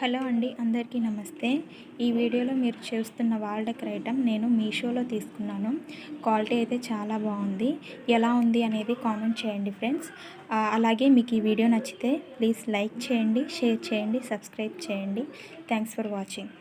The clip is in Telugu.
హలో అండి అందరికీ నమస్తే. ఈ వీడియోలో మీరు చూస్తున్న వాల్డెక్ ఐటమ్ నేను మీషోలో తీసుకున్నాను. క్వాలిటీ అయితే చాలా బాగుంది. ఎలా ఉంది అనేది కామెంట్ చేయండి ఫ్రెండ్స్. అలాగే మీకు ఈ వీడియో నచ్చితే ప్లీజ్ లైక్ చేయండి షేర్ చేయండి సబ్స్క్రైబ్ చేయండి. Thanks for watching.